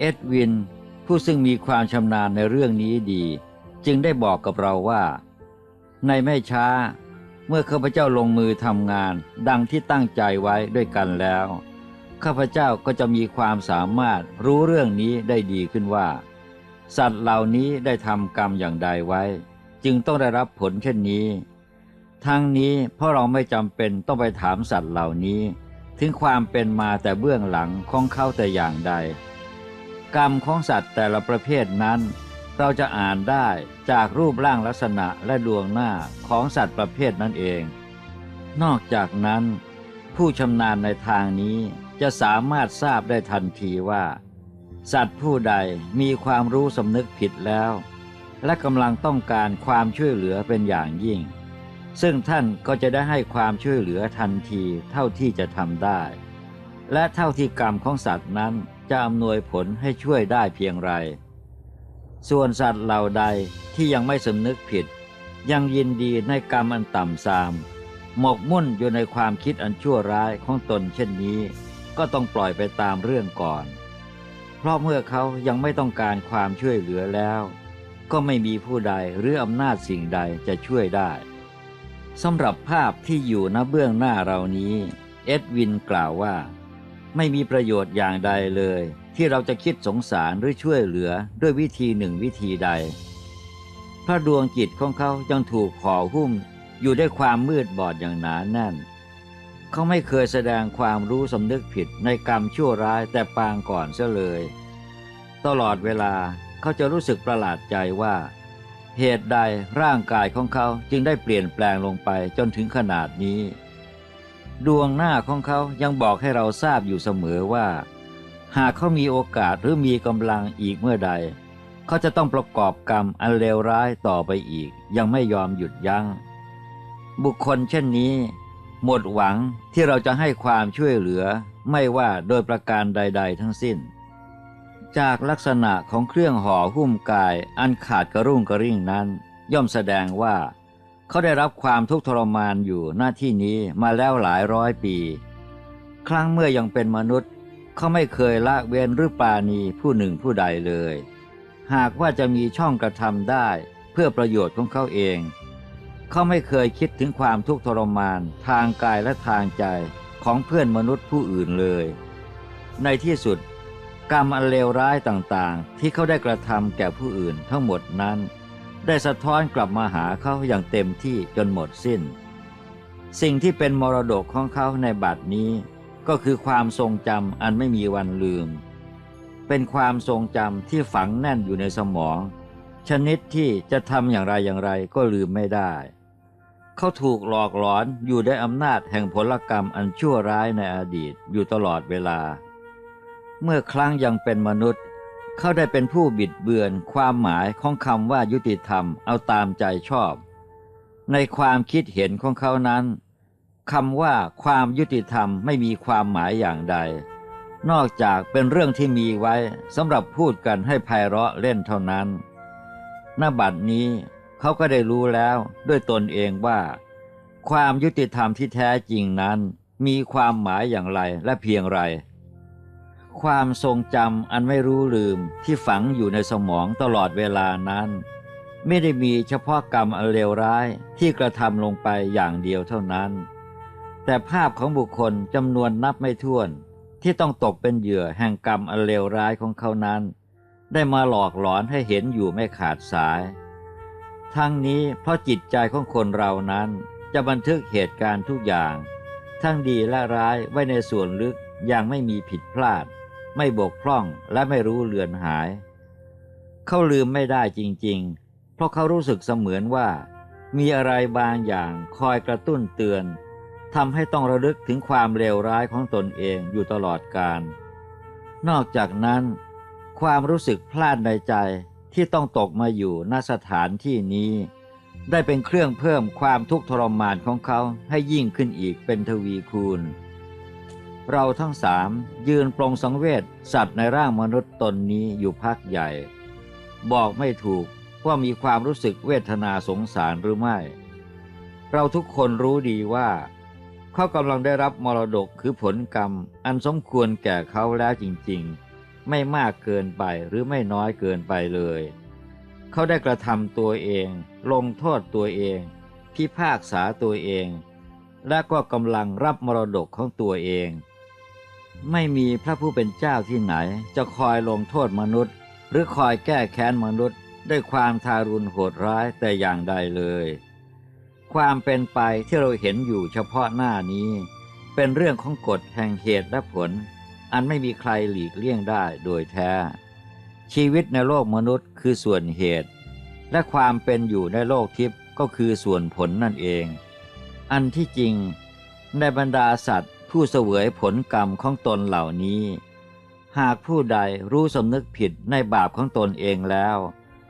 เอ็ดวิน ผู้ซึ่งมีความชำนาญในเรื่องนี้ดี จึงได้บอกกับเราว่า ในไม่ช้า เมื่อข้าพเจ้าลงมือทำงาน ดังที่ตั้งใจไว้ด้วยกันแล้ว ข้าพเจ้าก็จะมีความสามารถรู้เรื่องนี้ได้ดีขึ้นว่า สัตว์เหล่านี้ได้ทำกรรมอย่างใดไว้ จึงต้องได้รับผลเช่นนี้ ทั้งนี้เพราะเราไม่จำเป็นต้องไปถามสัตว์เหล่านี้ ถึงความเป็นมาแต่เบื้องหลังของเขาแต่อย่างใด กรรมของสัตว์แต่ละประเภทนั้น เราจะอ่านได้จากรูปร่างลักษณะและดวงหน้าของสัตว์ประเภทนั้นเอง นอกจากนั้น ผู้ชำนาญในทางนี้จะสามารถทราบได้ทันทีว่า สัตว์ผู้ใดมีความรู้สำนึกผิดแล้ว และกำลังต้องการความช่วยเหลือเป็นอย่างยิ่ง ซึ่งท่านก็จะได้ให้ความช่วยเหลือทันทีเท่าที่จะทำได้ และเท่าที่กรรมของสัตว์นั้นจะอำนวยผลให้ช่วยได้เพียงไร ส่วนสัตว์เหล่าใดที่ยังไม่สำนึกผิด ยังยินดีในกรรมอันต่ำทรามหมกมุ่นอยู่ในความคิดอันชั่วร้ายของตนเช่นนี้ ก็ต้องปล่อยไปตามเรื่องก่อน เพราะเมื่อเขายังไม่ต้องการความช่วยเหลือแล้ว ก็ไม่มีผู้ใดหรืออำนาจสิ่งใดจะช่วยได้สำหรับภาพที่อยู่ณเบื้องหน้าเรานี้ เอ็ดวินกล่าวว่า ไม่มีประโยชน์อย่างใดเลย ที่เราจะคิดสงสารหรือช่วยเหลือด้วยวิธีหนึ่งวิธีใด พระดวงจิตของเขายังถูกห่อหุ้มอยู่ด้วยความมืดบอดอย่างหนาแน่น เขาไม่เคยแสดงความรู้สำนึกผิดในกรรมชั่วร้ายแต่ปางก่อนเสียเลย ตลอดเวลาเขาจะรู้สึกประหลาดใจว่า เหตุใดร่างกายของเขาจึงได้เปลี่ยนแปลงลงไปจนถึงขนาดนี้ ดวงหน้าของเขายังบอกให้เราทราบอยู่เสมอว่า หากเขามีโอกาสหรือมีกำลังอีกเมื่อใด เขาจะต้องประกอบกรรมอันเลวร้ายต่อไปอีก ยังไม่ยอมหยุดยัง้งบุคคลเช่นนี้ หมดหวังที่เราจะให้ความช่วยเหลือไม่ว่าโดยประการใด ๆ ทั้งสิ้น จากลักษณะของเครื่องห่อหุ้มกายอันขาดกระรุ่งกระริ่งนั้น ย่อมแสดงว่า เขาได้รับความทุกข์ทรมานอยู่หน้าที่นี้มาแล้วหลายร้อยปี ครั้งเมื่อยังเป็นมนุษย์ เขาไม่เคยละเว้นหรือปาณีผู้หนึ่งผู้ใดเลย หากว่าจะมีช่องกระทำได้เพื่อประโยชน์ของเขาเอง เขาไม่เคยคิดถึงความทุกข์ทรมาน ทางกายและทางใจของเพื่อนมนุษย์ผู้อื่นเลย ในที่สุด กรรมอันเลวร้ายต่างๆ ที่เขาได้กระทำแก่ผู้อื่นทั้งหมดนั้น ได้สะท้อนกลับมาหาเขาอย่างเต็มที่จนหมดสิ้น สิ่งที่เป็นมรดกของเขาในบัดนี้ ก็คือความทรงจำอันไม่มีวันลืม เป็นความทรงจำที่ฝังแน่นอยู่ในสมอง ชนิดที่จะทำอย่างไรอย่างไรก็ลืมไม่ได้ เขาถูกหลอกหลอนอยู่ได้อำนาจแห่งผลกรรมอันชั่วร้ายในอดีตอยู่ตลอดเวลา เมื่อครั้งยังเป็นมนุษย์ เขาได้เป็นผู้บิดเบือนความหมายของคำว่ายุติธรรมเอาตามใจชอบ ในความคิดเห็นของเขานั้นคำว่าความยุติธรรมไม่มีความหมายอย่างใด นอกจากเป็นเรื่องที่มีไว้สำหรับพูดกันให้ไพเราะเล่นเท่านั้นณบัดนี้ เขาก็ได้รู้แล้วด้วยตนเองว่า ความยุติธรรมที่แท้จริงนั้น มีความหมายอย่างไรและเพียงไร ความทรงจำอันไม่รู้ลืมที่ฝังอยู่ในสมองตลอดเวลานั้น ไม่ได้มีเฉพาะกรรมอันเลวร้ายที่กระทำลงไปอย่างเดียวเท่านั้น แต่ภาพของบุคคลจำนวนนับไม่ถ้วนที่ต้องตกเป็นเหยื่อแห่งกรรมอันเลวร้ายของเขานั้น ได้มาหลอกหลอนให้เห็นอยู่ไม่ขาดสาย ทั้งนี้เพราะจิตใจของคนเรานั้นจะบันทึกเหตุการณ์ทุกอย่าง ทั้งดีและร้ายไว้ในส่วนลึกอย่างไม่มีผิดพลาด ไม่บกพร่องและไม่รู้เลือนหาย เขาลืมไม่ได้จริง ๆ เพราะเขารู้สึกเสมือนว่า มีอะไรบางอย่างคอยกระตุ้นเตือนทำให้ต้องระลึกถึงความเลวร้ายของตนเองอยู่ตลอดกาลนอกจากนั้น ความรู้สึกพลาดในใจ ที่ต้องตกมาอยู่ณสถานที่นี้ ได้เป็นเครื่องเพิ่มความทุกข์ทรมานของเขาให้ยิ่งขึ้นอีกเป็นทวีคูณ เราทั้งสามยืนปรงสังเวชสัตว์ในร่างมนุษย์ตนนี้อยู่พักใหญ่ บอกไม่ถูกว่ามีความรู้สึกเวทนาสงสารหรือไม่ เราทุกคนรู้ดีว่า เขากำลังได้รับมรดกคือผลกรรมอันสมควรแก่เขาแล้วจริงๆ ไม่มากเกินไปหรือไม่น้อยเกินไปเลย เขาได้กระทำตัวเอง ลงโทษตัวเอง พิพากษาตัวเอง และก็กำลังรับมรดกของตัวเอง ไม่มีพระผู้เป็นเจ้าที่ไหน จะคอยลงโทษมนุษย์ หรือคอยแก้แค้นมนุษย์ ด้วยความทารุณโหดร้ายแต่อย่างใดเลย ความเป็นไปที่เราเห็นอยู่เฉพาะหน้านี้ เป็นเรื่องของกฎแห่งเหตุและผล อันไม่มีใครหลีกเลี่ยงได้โดยแท้ ชีวิตในโลกมนุษย์คือส่วนเหตุ และความเป็นอยู่ในโลกทิพย์ก็คือส่วนผลนั่นเอง อันที่จริง ในบรรดาสัตว์ ผู้เสวยผลกรรมของตนเหล่านี้ หากผู้ใดรู้สำนึกผิดในบาปของตนเองแล้ว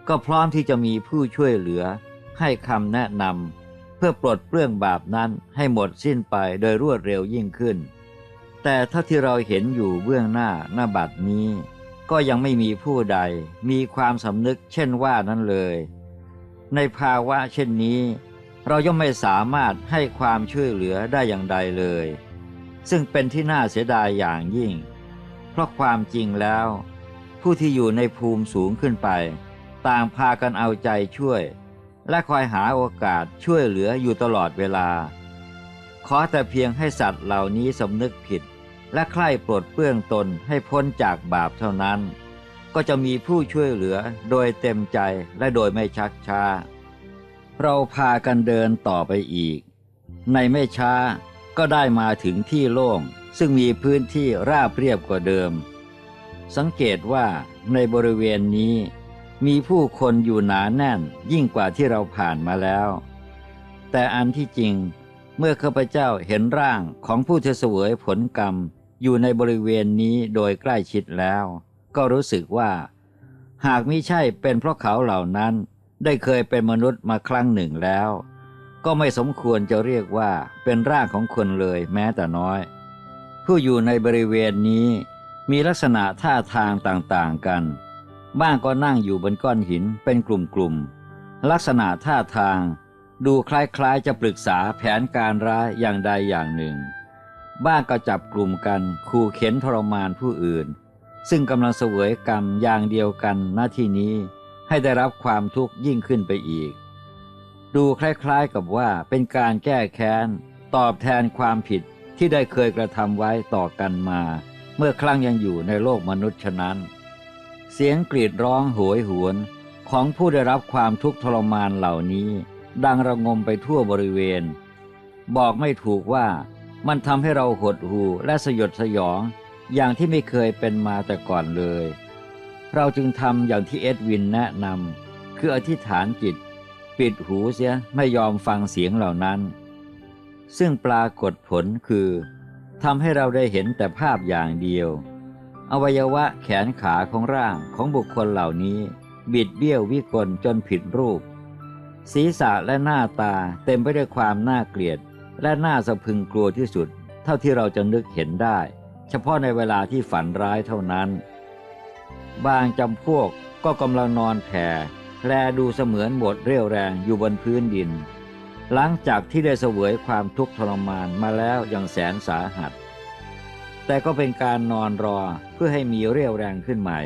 ก็พร้อมที่จะมีผู้ช่วยเหลือ ให้คำแนะนำเพื่อปลดเปลื้องบาปนั้นให้หมดสิ้นไปโดยรวดเร็วยิ่งขึ้น แต่ถ้าที่เราเห็นอยู่เบื้องหน้าหน้าบัดนี้ ก็ยังไม่มีผู้ใดมีความสำนึกเช่นว่านั้นเลย ในภาวะเช่นนี้ เราย่อมไม่สามารถให้ความช่วยเหลือได้อย่างใดเลย ซึ่งเป็นที่น่าเสียดายอย่างยิ่ง เพราะความจริงแล้ว ผู้ที่อยู่ในภูมิสูงขึ้นไป ต่างพากันเอาใจช่วย และคอยหาโอกาสช่วยเหลืออยู่ตลอดเวลาขอแต่เพียงให้สัตว์เหล่านี้สำนึกผิด และใคร่ปลดเปลื้องตนให้พ้นจากบาปเท่านั้น ก็จะมีผู้ช่วยเหลือโดยเต็มใจและโดยไม่ชักช้า เราพากันเดินต่อไปอีก ในไม่ช้าก็ได้มาถึงที่โล่งซึ่งมีพื้นที่ราบเรียบกว่าเดิม สังเกตว่าในบริเวณนี้มีผู้คนอยู่หนาแน่นยิ่งกว่าที่เราผ่านมาแล้ว แต่อันที่จริงเมื่อข้าพเจ้าเห็นร่างของผู้ที่เสวยผลกรรม อยู่ในบริเวณนี้โดยใกล้ชิดแล้ว ก็รู้สึกว่า หากมิใช่เป็นเพราะเขาเหล่านั้นได้เคยเป็นมนุษย์มาครั้งหนึ่งแล้ว ก็ไม่สมควรจะเรียกว่าเป็นร่างของคนเลยแม้แต่น้อย ผู้อยู่ในบริเวณนี้มีลักษณะท่าทางต่างๆกัน บ้างก็นั่งอยู่บนก้อนหินเป็นกลุ่มๆลักษณะท่าทางดูคล้ายๆจะปรึกษาแผนการร้ายอย่างใดอย่างหนึ่ง บ้างก็จับกลุ่มกันขู่เข็นทรมานผู้อื่น ซึ่งกำลังเสวยกรรมอย่างเดียวกันหน้าที่นี้ให้ได้รับความทุกข์ยิ่งขึ้นไปอีก ดูคล้ายๆกับว่าเป็นการแก้แค้น ตอบแทนความผิดที่ได้เคยกระทำไว้ต่อกันมา เมื่อครั้งยังอยู่ในโลกมนุษย์ฉะนั้น เสียงกรีดร้องโหยหวนของผู้ได้รับความทุกข์ทรมานเหล่านี้ ดังระงมไปทั่วบริเวณ บอกไม่ถูกว่า มันทำให้เราหดหู่และสยดสยองอย่างที่ไม่เคยเป็นมาแต่ก่อนเลย เราจึงทำอย่างที่เอ็ดวินแนะนำคืออธิษฐานจิต ปิดหูเสียไม่ยอมฟังเสียงเหล่านั้น ซึ่งปรากฏผลคือทำให้เราได้เห็นแต่ภาพอย่างเดียว อวัยวะแขนขาของร่างของบุคคลเหล่านี้ บิดเบี้ยววิกลจนผิดรูป ศีรษะและหน้าตาเต็มไปด้วยความน่าเกลียด และน่าสะพึงกลัวที่สุด เท่าที่เราจะนึกเห็นได้ เฉพาะในเวลาที่ฝันร้ายเท่านั้น บางจำพวกก็กำลังนอนแผ่แลดูเสมือนหมดเรี่ยวแรงอยู่บนพื้นดิน หลังจากที่ได้เสวยความทุกข์ทรมานมาแล้วอย่างแสนสาหัส แต่ก็เป็นการนอนรอเพื่อให้มีเรี่ยวแรงขึ้นใหม่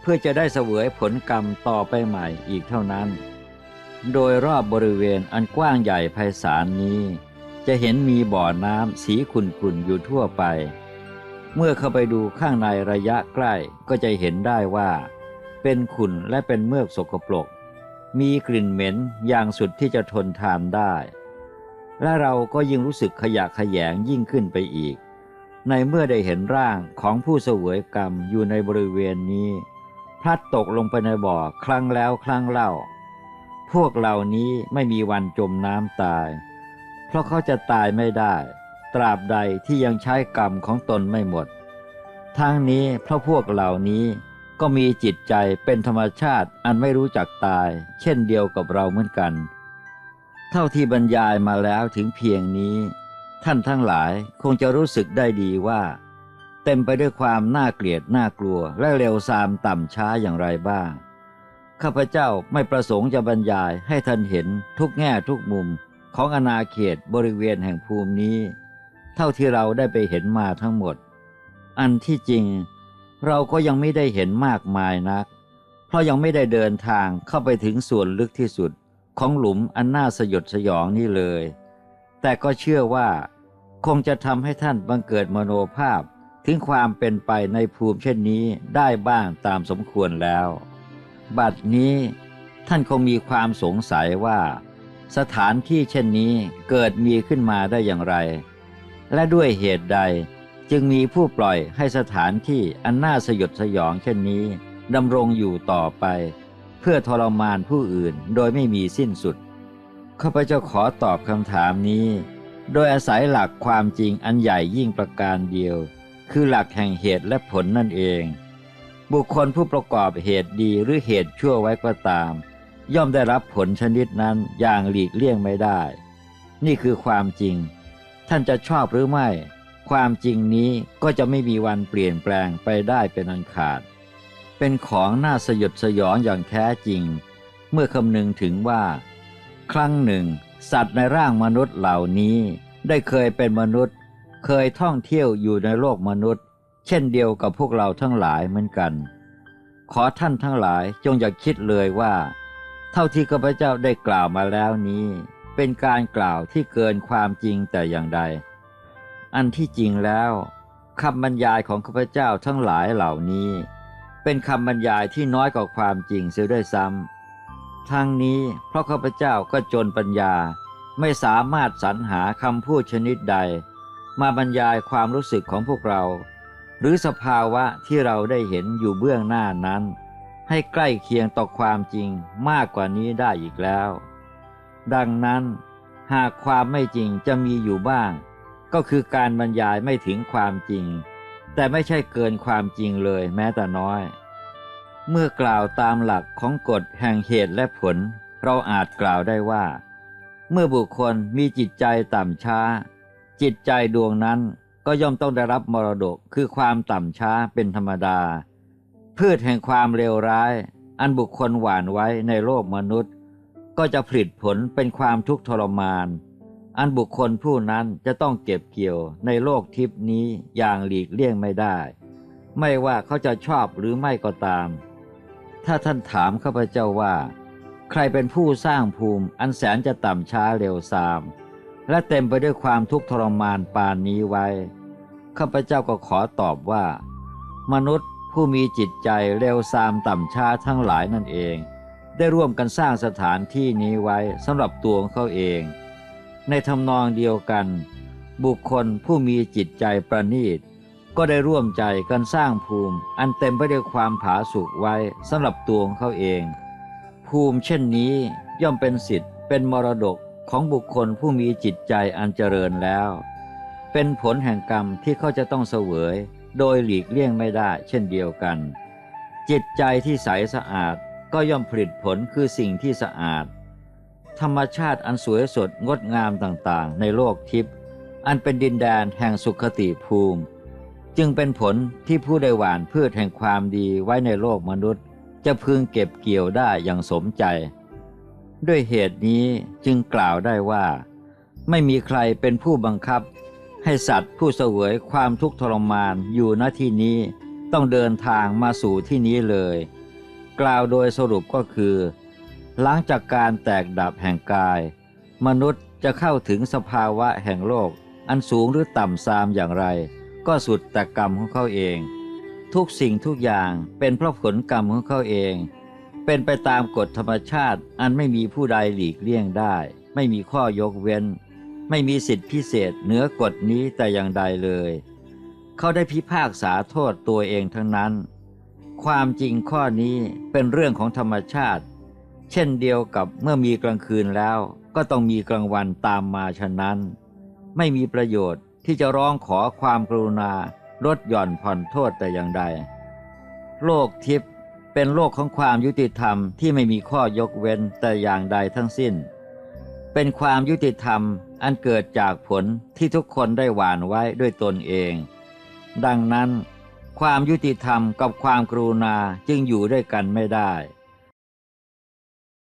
เพื่อจะได้เสวยผลกรรมต่อไปใหม่อีกเท่านั้น โดยรอบบริเวณอันกว้างใหญ่ไพศาลนี้ จะเห็นมีบ่อน้ำสีขุ่นๆอยู่ทั่วไป เมื่อเข้าไปดูข้างในระยะใกล้ก็จะเห็นได้ว่า เป็นขุ่นและเป็นเมือกสกปรก มีกลิ่นเหม็นอย่างสุดที่จะทนทานได้ และเราก็ยิ่งรู้สึกขยะแขยงยิ่งขึ้นไปอีก ในเมื่อได้เห็นร่างของผู้เสวยกรรมอยู่ในบริเวณนี้ พลัดตกลงไปในบ่อครั้งแล้วครั้งเล่า พวกเหล่านี้ไม่มีวันจมน้ำตาย เพราะเขาจะตายไม่ได้ ตราบใดที่ยังใช้กรรมของตนไม่หมด ทั้งนี้เพราะพวกเหล่านี้ก็มีจิตใจเป็นธรรมชาติอันไม่รู้จักตาย เช่นเดียวกับเราเหมือนกัน เท่าที่บรรยายมาแล้วถึงเพียงนี้ ท่านทั้งหลายคงจะรู้สึกได้ดีว่า เต็มไปด้วยความน่าเกลียดน่ากลัวและเร็วซามต่ำช้าอย่างไรบ้าง ข้าพเจ้าไม่ประสงค์จะบรรยายให้ท่านเห็นทุกแง่ทุกมุม ของอาณาเขตบริเวณแห่งภูมินี้ เท่าที่เราได้ไปเห็นมาทั้งหมด อันที่จริงเราก็ยังไม่ได้เห็นมากมายนัก เพราะยังไม่ได้เดินทางเข้าไปถึงส่วนลึกที่สุดของหลุมอันน่าสยดสยองนี่เลย แต่ก็เชื่อว่า คงจะทำให้ท่านบังเกิดมโนภาพถึงความเป็นไปในภูมิเช่นนี้ได้บ้างตามสมควรแล้ว บัดนี้ท่านคงมีความสงสัยว่า สถานที่เช่นนี้เกิดมีขึ้นมาได้อย่างไร และด้วยเหตุใดจึงมีผู้ปล่อยให้สถานที่อันน่าสยดสยองเช่นนี้ดำรงอยู่ต่อไป เพื่อทรมานผู้อื่นโดยไม่มีสิ้นสุดข้าพเจ้าขอตอบคำถามนี้ โดยอาศัยหลักความจริงอันใหญ่ยิ่งประการเดียว คือหลักแห่งเหตุและผลนั่นเอง บุคคลผู้ประกอบเหตุดีหรือเหตุชั่วไว้ก็ตาม ย่อมได้รับผลชนิดนั้นอย่างหลีกเลี่ยงไม่ได้ นี่คือความจริง ท่านจะชอบหรือไม่ ความจริงนี้ก็จะไม่มีวันเปลี่ยนแปลงไปได้เป็นอันขาด เป็นของน่าสยดสยองอย่างแท้จริง เมื่อคำนึงถึงว่า ครั้งหนึ่ง สัตว์ในร่างมนุษย์เหล่านี้ได้เคยเป็นมนุษย์ เคยท่องเที่ยวอยู่ในโลกมนุษย์ เช่นเดียวกับพวกเราทั้งหลายเหมือนกัน ขอท่านทั้งหลายจงอย่าคิดเลยว่า เท่าที่ข้าพเจ้าได้กล่าวมาแล้วนี้ เป็นการกล่าวที่เกินความจริงแต่อย่างใด อันที่จริงแล้วคำบรรยายของข้าพเจ้าทั้งหลายเหล่านี้ เป็นคำบรรยายที่น้อยกว่าความจริงเสียด้วยซ้ำทั้งนี้เพราะข้าพเจ้าก็จนปัญญาไม่สามารถสรรหาคำพูดชนิดใด มาบรรยายความรู้สึกของพวกเรา หรือสภาวะที่เราได้เห็นอยู่เบื้องหน้านั้น ให้ใกล้เคียงต่อความจริงมากกว่านี้ได้อีกแล้ว ดังนั้นหากความไม่จริงจะมีอยู่บ้าง ก็คือการบรรยายไม่ถึงความจริง แต่ไม่ใช่เกินความจริงเลยแม้แต่น้อย เมื่อกล่าวตามหลักของกฎแห่งเหตุและผล เราอาจกล่าวได้ว่า เมื่อบุคคลมีจิตใจต่ำช้า จิตใจดวงนั้นก็ย่อมต้องได้รับมรดกคือความต่ำช้าเป็นธรรมดา พืชแห่งความเลวร้าย อันบุคคลหว่านไว้ในโลกมนุษย์ ก็จะผลิตผลเป็นความทุกข์ทรมาน อันบุคคลผู้นั้นจะต้องเก็บเกี่ยวในโลกทิพนี้อย่างหลีกเลี่ยงไม่ได้ ไม่ว่าเขาจะชอบหรือไม่ก็ตาม ถ้าท่านถามข้าพเจ้าว่า ใครเป็นผู้สร้างภูมิอันแสนจะต่ำช้าเร็วซาม และเต็มไปด้วยความทุกข์ทรมานปานนี้ไว้ข้าพเจ้าก็ขอตอบว่า มนุษย์ ผู้มีจิตใจเร็วซามต่ำช้าทั้งหลายนั่นเอง ได้ร่วมกันสร้างสถานที่นี้ไว้สำหรับตัวของเขาเอง ในทำนองเดียวกัน บุคคลผู้มีจิตใจประณีต ก็ได้ร่วมใจกันสร้างภูมิ อันเต็มไปด้วยความผาสุกไว้สำหรับตัวของเขาเอง ภูมิเช่นนี้ย่อมเป็นสิทธิ์เป็นมรดกของบุคคลผู้มีจิตใจอันเจริญแล้ว เป็นผลแห่งกรรมที่เขาจะต้องเสวย โดยหลีกเลี่ยงไม่ได้เช่นเดียวกัน จิตใจที่ใสสะอาดก็ย่อมผลิตผลคือสิ่งที่สะอาด ธรรมชาติอันสวยสดงดงามต่างๆ ในโลกทิพย์อันเป็นดินแดนแห่งสุขติภูมิ จึงเป็นผลที่ผู้ได้หว่านพืชแห่งความดีไว้ในโลกมนุษย์ จะพึงเก็บเกี่ยวได้อย่างสมใจ ด้วยเหตุนี้จึงกล่าวได้ว่า ไม่มีใครเป็นผู้บังคับ ให้สัตว์ผู้เสวยความทุกข์ทรมานอยู่ณที่นี้ต้องเดินทางมาสู่ที่นี้เลย กล่าวโดยสรุปก็คือ หลังจากการแตกดับแห่งกาย มนุษย์จะเข้าถึงสภาวะแห่งโลก อันสูงหรือต่ำซามอย่างไร ก็สุดแต่กรรมของเขาเอง ทุกสิ่งทุกอย่างเป็นเพราะผลกรรมของเขาเอง เป็นไปตามกฎธรรมชาติอันไม่มีผู้ใดหลีกเลี่ยงได้ ไม่มีข้อยกเว้น ไม่มีสิทธิพิเศษเหนือกฎนี้แต่อย่างใดเลย เขาได้พิพากษาโทษตัวเองทั้งนั้น ความจริงข้อนี้เป็นเรื่องของธรรมชาติ เช่นเดียวกับเมื่อมีกลางคืนแล้วก็ต้องมีกลางวันตามมาฉะนั้น ไม่มีประโยชน์ที่จะร้องขอความกรุณาลดหย่อนผ่อนโทษแต่อย่างใด โลกทิพย์เป็นโลกของความยุติธรรมที่ไม่มีข้อยกเว้นแต่อย่างใดทั้งสิ้น เป็นความยุติธรรม อันเกิดจากผลที่ทุกคนได้หวานไว้ด้วยตนเอง ดังนั้น ความยุติธรรมกับความกรุณาจึงอยู่ด้วยกันไม่ได้